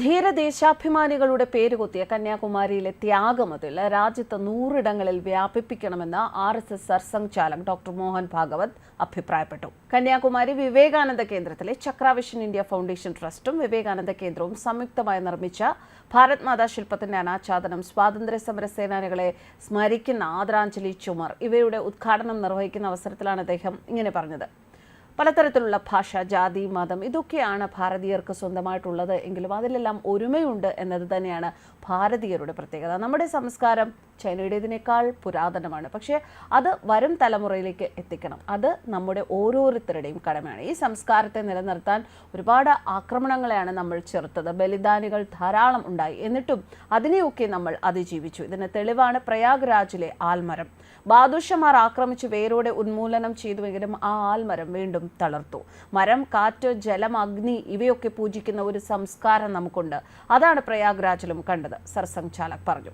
ധീരദേശാഭിമാനികളുടെ പേരുകുത്തിയ കന്യാകുമാരിയിലെ ത്യാഗമതിൽ രാജ്യത്ത് നൂറിടങ്ങളിൽ വ്യാപിപ്പിക്കണമെന്ന് R S S Sarsangh ചാലം doctor Mohan Bhagwat അഭിപ്രായപ്പെട്ടു. കന്യാകുമാരി വിവേകാനന്ദ കേന്ദ്രത്തിലെ ചക്രാവിഷൻ ഇന്ത്യ ഫൗണ്ടേഷൻ ട്രസ്റ്റും വിവേകാനന്ദ കേന്ദ്രവും സംയുക്തമായി നിർമ്മിച്ച ഭാരത് മാതാ ശില്പത്തിന്റെ അനാച്ഛാദനം സ്വാതന്ത്ര്യ സമര സേനാനികളെ സ്മരിക്കുന്ന ആദരാഞ്ജലി ചുമർ ഇവയുടെ ഉദ്ഘാടനം നിർവഹിക്കുന്ന അവസരത്തിലാണ് അദ്ദേഹം ഇങ്ങനെ പറഞ്ഞത്. പലതരത്തിലുള്ള ഭാഷ ജാതി മതം ഇതൊക്കെയാണ് ഭാരതീയർക്ക് സ്വന്തമായിട്ടുള്ളത്. എങ്കിലും അതിലെല്ലാം ഒരുമയുണ്ട് എന്നത് തന്നെയാണ് ഭാരതീയരുടെ പ്രത്യേകത. നമ്മുടെ സംസ്കാരം ചൈനയുടേതിനേക്കാൾ പുരാതനമാണ്. പക്ഷേ അത് വരും തലമുറയിലേക്ക് എത്തിക്കണം. അത് നമ്മുടെ ഓരോരുത്തരുടെയും കടമയാണ്. ഈ സംസ്കാരത്തെ നിലനിർത്താൻ ഒരുപാട് ആക്രമണങ്ങളെയാണ് നമ്മൾ ചെറുത്തത്. ബലിദാനികൾ ധാരാളം ഉണ്ടായി. എന്നിട്ടും അതിനെയൊക്കെ നമ്മൾ അതിജീവിച്ചു. ഇതിന് തെളിവാണ് പ്രയാഗ്രാജിലെ ആൽമരം. ബാദുഷമാർ ആക്രമിച്ച് വേരോടെ ഉന്മൂലനം ചെയ്തുവെങ്കിലും ആ ആൽമരം വീണ്ടും തളർത്തു. മരം കാറ്റ് ജലം അഗ്നി ഇവയൊക്കെ പൂജിക്കുന്ന ഒരു സംസ്കാരം നമുക്കുണ്ട്. അതാണ് പ്രയാഗ്രാജിലും കണ്ടത്. സർസംഘ് ചാലക് പറഞ്ഞു.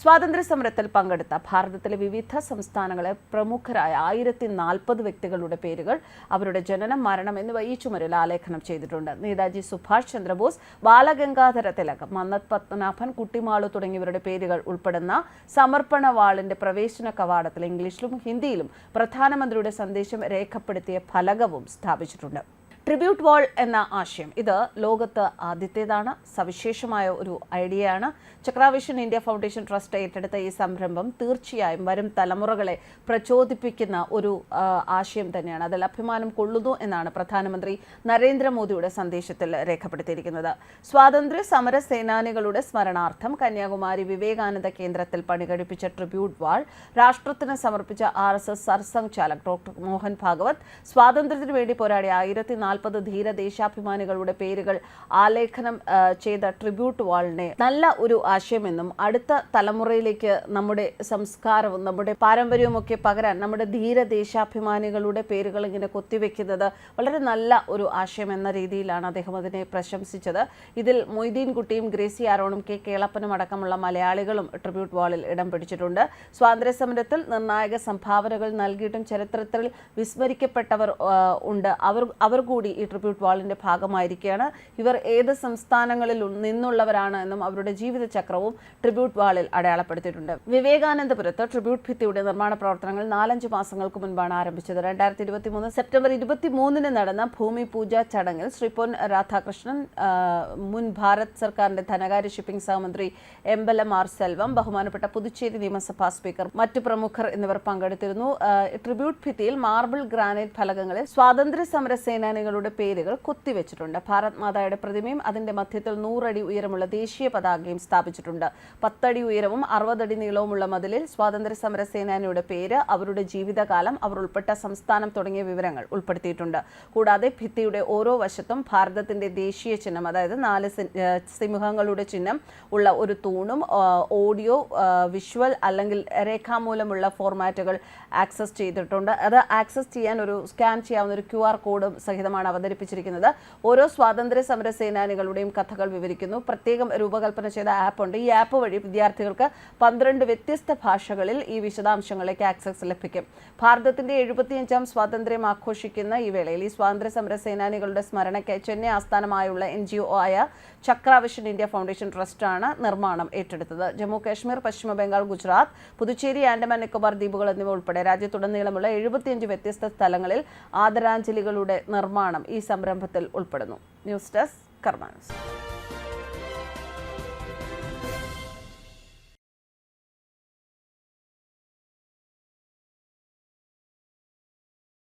സ്വാതന്ത്ര്യ സമരത്തിൽ പങ്കെടുത്ത ഭാരതത്തിലെ വിവിധ സംസ്ഥാനങ്ങളെ പ്രമുഖരായ ആയിരത്തി നാൽപ്പത് വ്യക്തികളുടെ പേരുകൾ അവരുടെ ജനനം മരണം എന്നിവ ഈ ചുമരിൽ ആലേഖനം ചെയ്തിട്ടുണ്ട്. നേതാജി സുഭാഷ് ചന്ദ്രബോസ് ബാലഗംഗാധര തിലക് മന്നത് പത്മനാഭൻ കുട്ടിമാളു തുടങ്ങിയവരുടെ പേരുകൾ ഉൾപ്പെടുന്ന സമർപ്പണ വാളിന്റെ പ്രവേശന കവാടത്തിൽ ഇംഗ്ലീഷിലും ഹിന്ദിയിലും പ്രധാനമന്ത്രിയുടെ സന്ദേശം രേഖപ്പെടുത്തിയ ഫലകവും സ്ഥാപിച്ചിട്ടുണ്ട്. ട്രിബ്യൂട്ട് വാൾ എന്ന ആശയം. ഇത് ലോകത്ത് ആദ്യത്തേതാണ് സവിശേഷമായ ഒരു ഐഡിയയാണ്. ചക്രാവിഷൻ ഇന്ത്യ ഫൗണ്ടേഷൻ ട്രസ്റ്റ് ഏറ്റെടുത്ത ഈ സംരംഭം തീർച്ചയായും വരും തലമുറകളെ പ്രചോദിപ്പിക്കുന്ന ഒരു ആശയം തന്നെയാണ്. അതിൽ അഭിമാനം കൊള്ളുന്നു എന്നാണ് പ്രധാനമന്ത്രി നരേന്ദ്രമോദിയുടെ സന്ദേശത്തിൽ രേഖപ്പെടുത്തിയിരിക്കുന്നത്. സ്വാതന്ത്ര്യ സമര സേനാനികളുടെ സ്മരണാർത്ഥം കന്യാകുമാരി വിവേകാനന്ദ കേന്ദ്രത്തിൽ പണികഴിപ്പിച്ച ട്രിബ്യൂട്ട് വാൾ രാഷ്ട്രത്തിന് സമർപ്പിച്ച R S S Sarsanghchalak doctor Mohan Bhagwat സ്വാതന്ത്ര്യത്തിനു വേണ്ടി പോരാടിയ ആയിരത്തി നാൽപ്പത് ധീര ദേശാഭിമാനികളുടെ പേരുകൾ ആലേഖനം ചെയ്ത ട്രിബ്യൂട്ട് വാളിനെ നല്ല ഒരു ആശയമെന്നും അടുത്ത തലമുറയിലേക്ക് നമ്മുടെ സംസ്കാരവും നമ്മുടെ പാരമ്പര്യവും ഒക്കെ പകരാൻ നമ്മുടെ ധീര ദേശാഭിമാനികളുടെ പേരുകൾ ഇങ്ങനെ കൊത്തിവെക്കുന്നത് വളരെ നല്ല ഒരു ആശയം എന്ന രീതിയിലാണ് അദ്ദേഹം അതിനെ പ്രശംസിച്ചത്. ഇതിൽ മൊയ്തീൻ കുട്ടിയും ഗ്രേസി ആരോണും കെ കേളപ്പനും അടക്കമുള്ള മലയാളികളും ട്രിബ്യൂട്ട് വാളിൽ ഇടം പിടിച്ചിട്ടുണ്ട്. സ്വാതന്ത്ര്യ സമരത്തിൽ നിർണായക സംഭാവനകൾ നൽകിയിട്ടും ചരിത്രത്തിൽ വിസ്മരിക്കപ്പെട്ടവർ ഉണ്ട്. അവർ അവർ കൂടി ഈ ട്രിബ്യൂട്ട് വാളിന്റെ ഭാഗമായിരിക്കുകയാണ്. ഇവർ ഏത് സംസ്ഥാനങ്ങളിൽ നിന്നുള്ളവരാണ് എന്നും അവരുടെ ജീവിതചക്രവും ട്രിബ്യൂട്ട് വാളിൽ അടയാളപ്പെടുത്തിയിട്ടുണ്ട്. വിവേകാനന്ദപുരത്ത് ട്രിബ്യൂട്ട് ഭിത്തിയുടെ നിർമ്മാണ പ്രവർത്തനങ്ങൾ നാലഞ്ച് മാസങ്ങൾക്ക് മുൻപാണ് ആരംഭിച്ചത്. രണ്ടായിരത്തി ഇരുപത്തി മൂന്ന് സെപ്റ്റംബർ ഇരുപത്തി മൂന്നിന് നടന്ന ഭൂമി പൂജ ചടങ്ങിൽ ശ്രീ പൊൻ രാധാകൃഷ്ണൻ മുൻ ഭാരത് സർക്കാരിന്റെ ധനകാര്യ ഷിപ്പിംഗ് സഹമന്ത്രി എംബലം ആർ സെൽവം ബഹുമാനപ്പെട്ട പുതുച്ചേരി നിയമസഭാ സ്പീക്കർ മറ്റു പ്രമുഖർ എന്നിവർ പങ്കെടുത്തിരുന്നു. ട്രിബ്യൂട്ട് ഭിത്തിയിൽ മാർബിൾ ഗ്രാനൈറ്റ് ഫലകങ്ങളിൽ സ്വാതന്ത്ര്യ സമര സേനാനികളുടെ പേരുകൾ കൊത്തിവെച്ചിട്ടുണ്ട്. ഭാരത് മാതായുടെ പ്രതിമയും അതിന്റെ മധ്യത്തിൽ നൂറടി ഉയരമുള്ള ദേശീയ പതാകയും സ്ഥാപിച്ചിട്ടുണ്ട്. പത്തടി ഉയരവും അറുപതടി നീളവുമുള്ള മതിലിൽ സ്വാതന്ത്ര്യ സമര സേനാനിയുടെ പേര് അവരുടെ ജീവിതകാലം അവർ ഉൾപ്പെട്ട സംസ്ഥാനം തുടങ്ങിയ വിവരങ്ങൾ ഉൾപ്പെടുത്തിയിട്ടുണ്ട്. കൂടാതെ ഭിത്തിയുടെ ഓരോ വശത്തും ഭാരതത്തിന്റെ ദേശീയ ചിഹ്നം അതായത് നാല് സിംഹങ്ങളുടെ ചിഹ്നം ഉള്ള ഒരു തൂണും ഓഡിയോ വിഷ്വൽ അല്ലെങ്കിൽ രേഖാമൂലമുള്ള ഫോർമാറ്റുകൾ ആക്സസ് ചെയ്തിട്ടുണ്ട്. അത് ആക്സസ് ചെയ്യാൻ ഒരു സ്കാൻ ചെയ്യാവുന്ന ഒരു ക്യു ആർ കോഡും സഹിതമാണ് അവതരിപ്പിച്ചിരിക്കുന്നത്. ഓരോ സ്വാതന്ത്ര്യ സമര സേനാനികളുടെയും കഥകൾ വിവരിക്കുന്നു. പ്രത്യേകം രൂപകൽപ്പന ചെയ്ത ആപ്പ് ഉണ്ട് ഈ ആപ്പ് വഴി വിദ്യാർത്ഥികൾക്ക് പന്ത്രണ്ട് വ്യത്യസ്ത ഭാഷകളിൽ ഈ വിശദാംശങ്ങളിലേക്ക് ആക്സസ് ലഭിക്കും. ഭാരതത്തിന്റെ എഴുപത്തിയഞ്ചാം സ്വാതന്ത്ര്യം ആഘോഷിക്കുന്ന ഈ വേളയിൽ ഈ സ്വാതന്ത്ര്യ സമര സേനാനികളുടെ സ്മരണയ്ക്ക് ചെന്നൈ ആസ്ഥാനമായുള്ള എൻ ജി ഒ ആയ ചക്രാവിഷൻ ഇന്ത്യ ഫൗണ്ടേഷൻ ട്രസ്റ്റാണ് നിർമ്മാണം ഏറ്റെടുത്തത്. ജമ്മു കാശ്മീർ പശ്ചിമ ബംഗാൾ ഗുജറാത്ത് പുതുച്ചേരി ആൻഡമാൻ നിക്കോബാർ ദ്വീപുകൾ എന്നിവ ഉൾപ്പെടെ രാജ്യത്തുടനീളമുള്ള എഴുപത്തിയഞ്ച് വ്യത്യസ്ത സ്ഥലങ്ങളിൽ ആദരാഞ്ജലികളുടെ നിർമ്മാണം ഈ സംരംഭത്തിൽ ഉൾപ്പെടുന്നു. News desk കർമാനസ്